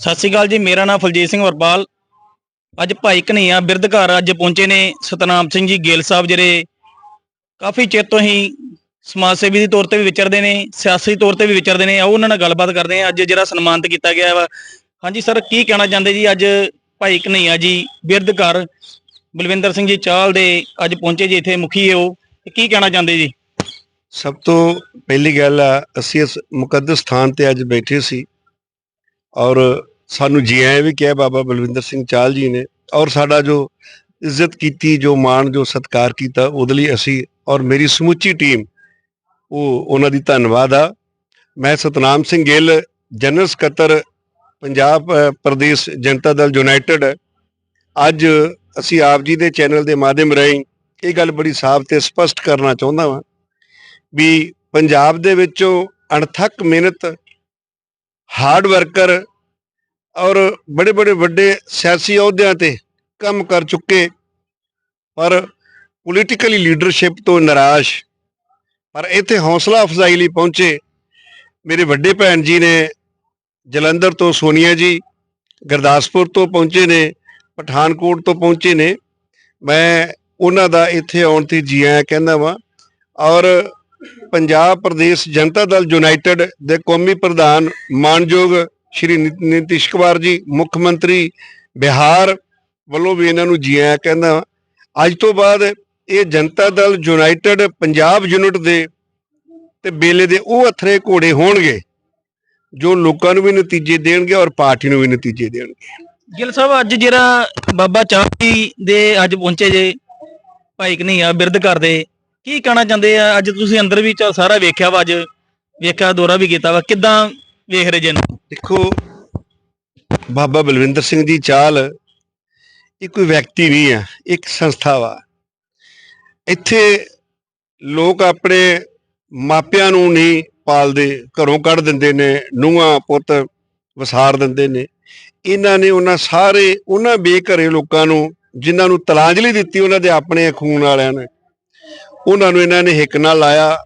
ਸਤਿ ਸ਼੍ਰੀ ਅਕਾਲ ਜੀ, ਮੇਰਾ ਨਾਮ ਫਲਜੀਤ ਸਿੰਘ ਵਰਪਾਲ। ਅੱਜ ਭਾਈ ਕਨਈਆ ਬਿਰਧ ਘਰ ਅੱਜ ਪਹੁੰਚੇ ਨੇ ਸਤਨਾਮ ਸਿੰਘ ਜੀ ਗਿੱਲ ਸਾਹਿਬ ਜਿਹੜੇ ਕਾਫੀ ਚਿਰ ਤੋਂ ਹੀ ਸਮਾਜ ਸੇਵੀ ਦੇ ਤੌਰ ਤੇ ਵੀ ਵਿਚਰਦੇ ਨੇ, ਸਿਆਸੀ ਤੌਰ ਤੇ ਵੀ ਵਿਚਰਦੇ ਨੇ, ਆਓ ਉਹਨਾਂ ਨਾਲ ਗੱਲਬਾਤ ਕਰਦੇ ਹਾਂ। ਅੱਜ ਜਿਹੜਾ ਸਨਮਾਨਿਤ ਕੀਤਾ ਗਿਆ ਵਾ। ਹਾਂਜੀ ਸਰ, ਕੀ ਕਹਿਣਾ ਚਾਹੁੰਦੇ ਜੀ? ਅੱਜ ਭਾਈ ਕਨਈਆ ਜੀ ਬਿਰਧ ਘਰ ਬਲਵਿੰਦਰ ਸਿੰਘ ਜੀ ਚਾਹਲ ਦੇ ਅੱਜ ਪਹੁੰਚੇ ਜੀ, ਇੱਥੇ ਮੁਖੀ ਹੋ। ਕੀ ਕਹਿਣਾ ਚਾਹੁੰਦੇ ਜੀ? ਸਭ ਤੋਂ ਪਹਿਲੀ ਗੱਲ ਆ, ਅਸੀਂ ਇਸ ਮੁਕੱਦਸ ਸਥਾਨ ਤੇ ਅੱਜ ਬੈਠੇ ਸੀ ਔਰ ਸਾਨੂੰ ਜੀ ਆਇਆਂ ਵੀ ਕਿਹਾ, ਬਾਬਾ ਬਲਵਿੰਦਰ ਸਿੰਘ ਚਾਲ ਜੀ ਨੇ ਔਰ ਸਾਡਾ ਜੋ ਇੱਜ਼ਤ ਕੀਤੀ, ਜੋ ਮਾਣ, ਜੋ ਸਤਿਕਾਰ ਕੀਤਾ, ਉਹਦੇ ਲਈ ਅਸੀਂ ਔਰ ਮੇਰੀ ਸਮੁੱਚੀ ਟੀਮ, ਉਹ ਉਹਨਾਂ ਦੀ ਧੰਨਵਾਦ ਆ। ਮੈਂ ਸਤਨਾਮ ਸਿੰਘ ਗਿੱਲ, ਜਨਰਲ ਸਕੱਤਰ, ਪੰਜਾਬ ਪ੍ਰਦੇਸ਼ ਜਨਤਾ ਦਲ ਯੂਨਾਈਟਿਡ। ਅੱਜ ਅਸੀਂ ਆਪ ਜੀ ਦੇ ਚੈਨਲ ਦੇ ਮਾਧਿਅਮ ਰਾਹੀਂ ਇਹ ਗੱਲ ਬੜੀ ਸਾਫ਼ ਤੇ ਸਪਸ਼ਟ ਕਰਨਾ ਚਾਹੁੰਦਾ ਹਾਂ ਵੀ ਪੰਜਾਬ ਦੇ ਵਿੱਚੋਂ ਅਣਥੱਕ ਮਿਹਨਤ ਹਾਰਡ ਵਰਕਰ ਔਰ ਬੜੇ ਬੜੇ ਵੱਡੇ ਸਿਆਸੀ ਅਹੁਦਿਆਂ ਤੇ ਕੰਮ ਕਰ ਚੁੱਕੇ। ਪਰ ਪੋਲੀਟੀਕਲੀ ਲੀਡਰਸ਼ਿਪ ਤੋਂ ਨਿਰਾਸ਼। ਪਰ ਇੱਥੇ ਹੌਸਲਾ ਅਫਜ਼ਾਈ ਲਈ ਪਹੁੰਚੇ ਮੇਰੇ ਵੱਡੇ ਭੈਣ ਜੀ ਨੇ ਜਲੰਧਰ ਤੋਂ ਸੋਨੀਆ ਜੀ, ਗੁਰਦਾਸਪੁਰ ਤੋਂ ਪਹੁੰਚੇ ਨੇ, ਪਠਾਨਕੋਟ ਤੋਂ ਪਹੁੰਚੇ ਨੇ। ਮੈਂ ਉਹਨਾਂ ਦਾ ਇੱਥੇ ਆਉਣ ਤੇ ਜੀ ਆਇਆਂ ਕਹਿੰਦਾ ਵਾਂ। ਔਰ ਪੰਜਾਬ ਪ੍ਰਦੇਸ਼ ਜਨਤਾ ਦਲ ਯੂਨਾਈਟਿਡ ਦੇ ਕੌਮੀ ਪ੍ਰਧਾਨ ਮਾਨਯੋਗ ਸ਼੍ਰੀ ਨਿ- ਕੁਮਾਰ ਜੀ, ਮੁੱਖ ਮੰਤਰੀ ਬਿਹਾਰ ਵੱਲੋਂ ਵੀ ਇਹਨਾਂ ਨੂੰ ਜੀ ਆਇਆਂ ਕਹਿੰਦਾ ਅੱਜ ਤੋਂ ਬਾਅਦ ਇਹ ਜਨਤਾ ਦਲ ਯੂਨਾਈਟਿਡ ਪੰਜਾਬ ਯੂਨਿਟ ਦੇ ਤੇ ਬੇਲੇ ਦੇ ਉਹ ਅਥਰੇ ਘੋੜੇ ਹੋਣਗੇ, ਜੋ ਲੋਕਾਂ ਨੂੰ ਵੀ ਨਤੀਜੇ ਦੇਣਗੇ ਔਰ ਪਾਰਟੀ ਨੂੰ ਵੀ ਨਤੀਜੇ ਦੇਣਗੇ। ਗਿੱਲ ਸਾਹਿਬ, ਅੱਜ ਜਿਹੜਾ ਬਾਬਾ ਚਾਹ ਦੇ ਅੱਜ ਪਹੁੰਚੇ ਜੇ, ਭਾਈ ਕਨਈਆ ਬਿਰਧ ਘਰ ਕੀ ਕਹਿਣਾ ਚਾਹੁੰਦੇ ਆ? ਅੱਜ ਤੁਸੀਂ ਅੰਦਰ ਵੀ ਸਾਰਾ ਵੇਖਿਆ ਵਾ, ਅੱਜ ਵੇਖਿਆ, ਦੌਰਾ ਵੀ ਕੀਤਾ ਵਾ। ਕਿੱਦਾਂ ਵੇਖ ਰਹੇ ਜੇ ਦੇਖੋ, ਬਾਬਾ ਬਲਵਿੰਦਰ ਸਿੰਘ ਜੀ ਚਾਲ ਇਹ ਕੋਈ ਵਿਅਕਤੀ ਨਹੀਂ ਹੈ ਇੱਕ ਸੰਸਥਾ ਵਾ। ਇੱਥੇ ਲੋਕ ਆਪਣੇ ਮਾਪਿਆਂ ਨੂੰ ਨਹੀਂ ਪਾਲਦੇ, ਘਰੋਂ ਕੱਢ ਦਿੰਦੇ ਨੇ, ਨੂੰਹਾਂ, ਪੁੱਤ ਵਸਾਰ ਦਿੰਦੇ ਨੇ। ਇਹਨਾਂ ਨੇ ਉਹਨਾਂ ਸਾਰੇ, ਉਹਨਾਂ ਬੇਘਰੇ ਲੋਕਾਂ ਨੂੰ, ਜਿਨ੍ਹਾਂ ਨੂੰ ਤਲਾਂਜਲੀ ਦਿੱਤੀ ਉਹਨਾਂ ਦੇ ਆਪਣੇ ਖੂਨ ਵਾਲਿਆਂ ਨੇ, ਉਹਨਾਂ ਨੂੰ ਇਹਨਾਂ ਨੇ ਹਿੱਕ ਨਾਲ ਲਾਇਆ,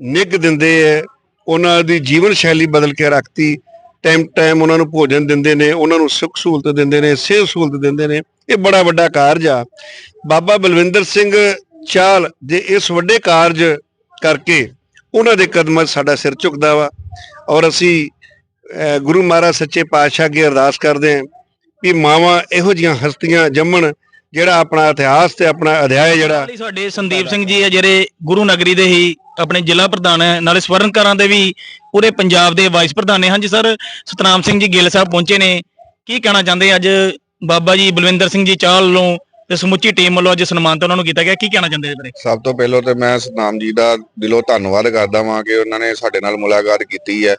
ਨਿੱਘ ਦਿੰਦੇ ਐ ਉਹਨਾਂ ਦੀ ਜੀਵਨ ਸ਼ੈਲੀ ਬਦਲ ਕੇ ਰੱਖਤੀ। ਟਾਈਮ ਟਾਈਮ ਉਹਨਾਂ ਨੂੰ ਭੋਜਨ ਦਿੰਦੇ ਨੇ, ਉਹਨਾਂ ਨੂੰ ਸੁੱਖ ਸਹੂਲਤ ਦਿੰਦੇ ਨੇ, ਸਿਹਤ ਸਹੂਲਤ ਦਿੰਦੇ ਨੇ। ਇਹ ਬੜਾ ਵੱਡਾ ਕਾਰਜ ਆ। ਬਾਬਾ ਬਲਵਿੰਦਰ ਸਿੰਘ ਚਾਲ ਦੇ ਇਸ ਵੱਡੇ ਕਾਰਜ ਕਰਕੇ ਉਹਨਾਂ ਦੇ ਕਦਮਾਂ 'ਚ ਸਾਡਾ ਸਿਰ ਝੁਕਦਾ ਵਾ। ਔਰ ਅਸੀਂ ਗੁਰੂ ਮਹਾਰਾਜ ਸੱਚੇ ਪਾਤਸ਼ਾਹ ਅੱਗੇ ਅਰਦਾਸ ਕਰਦੇ ਹਾਂ ਵੀ ਮਾਵਾਂ ਇਹੋ ਜੀਆਂ ਹਸਤੀਆਂ ਜੰਮਣ ਜਿਹੜਾ ਆਪਣਾ ਇਤਿਹਾਸ ਤੇ ਆਪਣਾ ਅਧਿਆਇ ਜਿਹੜਾ ਨਾਲ ਹੀ ਸਾਡੇ ਸੰਦੀਪ ਸਿੰਘ ਜੀ ਆ ਜਿਹੜੇ ਗੁਰੂ ਨਗਰੀ ਦੇ ਹੀ ਆਪਣੇ ਜ਼ਿਲ੍ਹਾ ਪ੍ਰਧਾਨ ਹੈ ਨਾਲੇ ਸਵਰਨਕਾਰਾਂ ਦੇ ਵੀ ਪੂਰੇ ਪੰਜਾਬ ਦੇ ਵਾਈਸ ਪ੍ਰਧਾਨ ਨੇ। ਹਾਂਜੀ ਸਰ ਸਤਨਾਮ ਸਿੰਘ ਜੀ ਗਿੱਲ ਸਾਹਿਬ ਪਹੁੰਚੇ ਨੇ। ਕੀ ਕਹਿਣਾ ਚਾਹੁੰਦੇ ਅੱਜ ਬਾਬਾ ਜੀ ਬਲਵਿੰਦਰ ਸਿੰਘ ਜੀ ਚਾਹਲ ਵੱਲੋਂ ਤੇ ਸਮੁੱਚੀ ਟੀਮ ਵੱਲੋਂ ਅੱਜ ਸਨਮਾਨਿਤ ਉਹਨਾਂ ਨੂੰ ਕੀਤਾ ਗਿਆ? ਕੀ ਕਹਿਣਾ ਚਾਹੁੰਦੇ ਬਾਰੇ ਸਭ ਤੋਂ ਪਹਿਲਾਂ ਤੇ ਮੈਂ ਸਤਨਾਮ ਜੀ ਦਾ ਦਿਲੋਂ ਧੰਨਵਾਦ ਕਰਦਾ ਵਾਂ ਕਿ ਉਹਨਾਂ ਨੇ ਸਾਡੇ ਨਾਲ ਮੁਲਾਕਾਤ ਕੀਤੀ ਹੈ।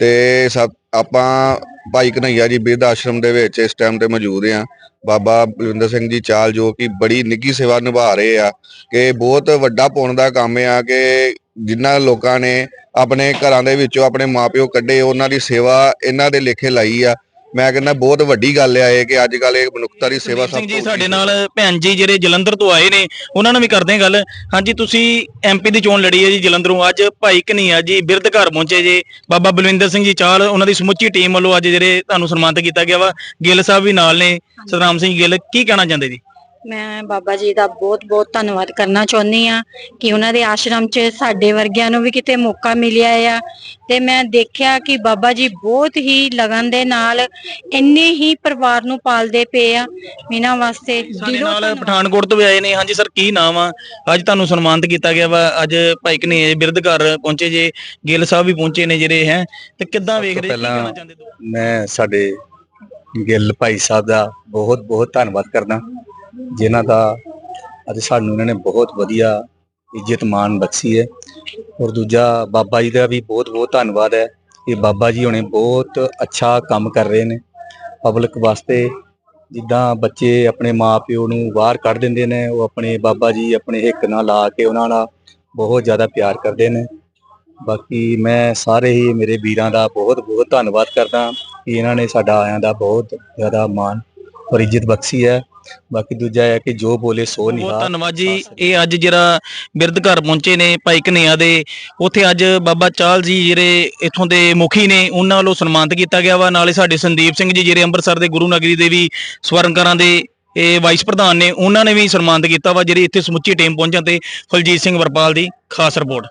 ਤੇ ਸਭ ਆਪਾਂ ਭਾਈ ਕਨਈਆ ਜੀ ਬਿਰਧ ਆਸ਼ਰਮ ਦੇ ਵਿੱਚ ਇਸ ਟਾਈਮ ਤੇ ਮੌਜੂਦ ਆ ਬਾਬਾ ਬਲਵਿੰਦਰ ਸਿੰਘ ਜੀ ਚਾਲ ਜੋ ਕਿ ਬੜੀ ਨਿੱਘੀ ਸੇਵਾ ਨਿਭਾ ਰਹੇ ਆ ਕਿ ਬਹੁਤ ਵੱਡਾ ਪੁੰਨ ਦਾ ਕੰਮ ਆ ਕਿ ਜਿਨ੍ਹਾਂ ਲੋਕਾਂ ਨੇ ਆਪਣੇ ਘਰਾਂ ਦੇ ਵਿੱਚੋਂ ਆਪਣੇ ਮਾਪਿਓ ਕੱਢੇ, ਉਹਨਾਂ ਦੀ ਸੇਵਾ ਇਹਨਾਂ ਦੇ ਲੇਖੇ ਲਾਈ ਆ। ਮੈਂ ਕਹਿੰਦਾ ਬਹੁਤ ਵੱਡੀ ਗੱਲ ਆ ਇਹ ਕਿ ਅੱਜ ਕੱਲ ਇਹ ਮਨੁੱਖਤਾ ਦੀ ਸੇਵਾ ਸੰਦੀਪ ਸਿੰਘ ਸਭ ਜੀ ਤੋਂ ਸਾਡੇ ਨਾਲ ਭੈਣ ਜੀ ਜਿਹੜੇ ਜਲੰਧਰ ਤੋਂ ਆਏ ਨੇ ਉਹਨਾਂ ਨਾਲ ਵੀ ਕਰਦੇ ਹਾਂ ਗੱਲ। ਹਾਂਜੀ ਤੁਸੀਂ ਐਮਪੀ ਦੀ ਚੋਣ ਲੜੀ ਹੈ ਜੀ ਜਲੰਧਰੋਂ। ਅੱਜ ਭਾਈ ਕਨਈਆ ਜੀ ਬਿਰਧ ਘਰ ਪਹੁੰਚੇ ਜੇ। ਬਾਬਾ ਬਲਵਿੰਦਰ ਸਿੰਘ ਜੀ ਚਾਲ ਉਹਨਾਂ ਦੀ ਸਮੁੱਚੀ ਟੀਮ ਵੱਲੋਂ ਅੱਜ ਜਿਹੜੇ ਤੁਹਾਨੂੰ ਸਨਮਾਨਿਤ ਕੀਤਾ ਗਿਆ ਵਾ। ਗਿੱਲ ਸਾਹਿਬ ਵੀ ਨਾਲ ਨੇ। ਸਤਨਾਮ ਸਿੰਘ ਗਿੱਲ ਕੀ ਕਹਿਣਾ ਚਾਹੁੰਦੇ ਜੀ? ਮੈਂ ਬਾਬਾ ਜੀ ਦਾ ਬਹੁਤ-ਬਹੁਤ ਧੰਨਵਾਦ ਕਰਨਾ ਚਾਹੁੰਦੀ ਆ ਕਿ ਉਹਨਾਂ ਦੇ ਆਸ਼ਰਮ 'ਚ ਸਾਡੇ ਵਰਗਿਆਂ ਨੂੰ ਵੀ ਕਿਤੇ ਮੌਕਾ ਮਿਲਿਆ ਆ। ਤੇ ਮੈਂ ਦੇਖਿਆ ਕਿ ਬਾਬਾ ਜੀ ਬਹੁਤ ਹੀ ਲਗਨ ਦੇ ਨਾਲ ਇੰਨੇ ਹੀ ਪਰਿਵਾਰ ਨੂੰ ਪਾਲਦੇ ਪਏ ਆ। ਇਹਨਾਂ ਵਾਸਤੇ ਸਾਡੇ ਨਾਲ। ਪਠਾਨਕੋਟ ਤੋਂ ਵੀ ਆਏ ਨੇ। ਹਾਂਜੀ ਸਰ ਕੀ ਨਾਮ ਆ? ਅੱਜ ਤੁਹਾਨੂੰ ਸਨਮਾਨਿਤ ਕੀਤਾ ਗਿਆ ਵਾ। ਅੱਜ ਭਾਈ ਜੀ ਬਿਰਧ ਘਰ ਪਹੁੰਚੇ ਜੇ ਗਿੱਲ ਸਾਹਿਬ ਵੀ ਪਹੁੰਚੇ ਨੇ ਜਿਹੜੇ ਹੈ? ਤੇ ਕਿੱਦਾਂ ਵੇਖ ਰਹੇ ਕੀ ਕਹਿਣਾ ਚਾਹੁੰਦੇ ਮੈਂ ਸਾਡੇ ਗਿੱਲ ਭਾਈ ਸਾਹਿਬ ਦਾ ਬਹੁਤ ਬਹੁਤ ਧੰਨਵਾਦ ਕਰਦਾ। ਜਿਨ੍ਹਾਂ ਦਾ ਅੱਜ ਸਾਨੂੰ ਇਹਨਾਂ ਨੇ ਬਹੁਤ ਵਧੀਆ ਇੱਜ਼ਤ ਮਾਣ ਬਖਸ਼ੀ ਹੈ। ਔਰ ਦੂਜਾ ਬਾਬਾ ਜੀ ਦਾ ਵੀ ਬਹੁਤ ਬਹੁਤ ਧੰਨਵਾਦ ਹੈ। ਕਿ ਬਾਬਾ ਜੀ ਹੁਣੇ ਬਹੁਤ ਅੱਛਾ ਕੰਮ ਕਰ ਰਹੇ ਨੇ। ਪਬਲਿਕ ਵਾਸਤੇ ਜਿੱਦਾਂ ਬੱਚੇ ਆਪਣੇ ਮਾਪਿਓ ਨੂੰ ਬਾਹਰ ਕੱਢ ਦਿੰਦੇ ਨੇ, ਉਹ ਆਪਣੇ ਬਾਬਾ ਜੀ ਆਪਣੇ ਹਿੱਕ ਨਾਲ ਲਾ ਕੇ ਉਹਨਾਂ ਨਾਲ ਬਹੁਤ ਜ਼ਿਆਦਾ ਪਿਆਰ ਕਰਦੇ ਨੇ। ਬਾਕੀ ਮੈਂ ਸਾਰੇ ਹੀ ਮੇਰੇ ਵੀਰਾਂ ਦਾ ਬਹੁਤ ਬਹੁਤ ਧੰਨਵਾਦ ਕਰਦਾ ਕਿ ਇਹਨਾਂ ਨੇ ਸਾਡਾ ਆਇਆਂ ਦਾ ਬਹੁਤ ਜ਼ਿਆਦਾ ਮਾਣ ਔਰ ਇੱਜ਼ਤ ਬਖਸ਼ੀ ਹੈ। ਬਾਕੀ ਦੂਜਾ ਹੈ ਕਿ ਜੋ ਬੋਲੇ ਸੋ ਬਹੁਤ ਨਿਹਾਲ ਧੰਨਵਾਦ ਜੀ। ਇਹ ਅੱਜ ਜਿਹੜਾ ਬਿਰਧ ਘਰ ਪਹੁੰਚੇ ਨੇ ਭਾਈ ਕਨਈਆ ਦੇ ਉੱਥੇ ਅੱਜ ਬਾਬਾ ਚਾਲ ਜੀ ਜਿਹੜੇ ਇੱਥੋਂ ਦੇ ਮੁਖੀ ਨੇ ਉਹਨਾਂ ਵੱਲੋਂ ਸਨਮਾਨਿਤ ਕੀਤਾ ਗਿਆ ਵਾ। ਨਾਲੇ ਸਾਡੇ ਸੰਦੀਪ ਸਿੰਘ ਜੀ ਜਿਹੜੇ ਅੰਮ੍ਰਿਤਸਰ ਦੇ ਗੁਰੂ ਨਗਰੀ ਦੇ ਵੀ ਸਵਰਨਕਰਾਂ ਦੇ ਇਹ ਵਾਈਸ ਪ੍ਰਧਾਨ ਨੇ ਉਹਨਾਂ ਨੇ ਵੀ ਸਨਮਾਨਿਤ ਕੀਤਾ ਵਾ ਜਿਹੜੀ ਇੱਥੇ ਸਮੁੱਚੀ ਟੀਮ ਪਹੁੰਚਣ ਤੇ ਫਲਜੀਤ ਸਿੰਘ ਵਰਪਾਲ ਦੀ ਖਾਸ ਰਿਪੋਰਟ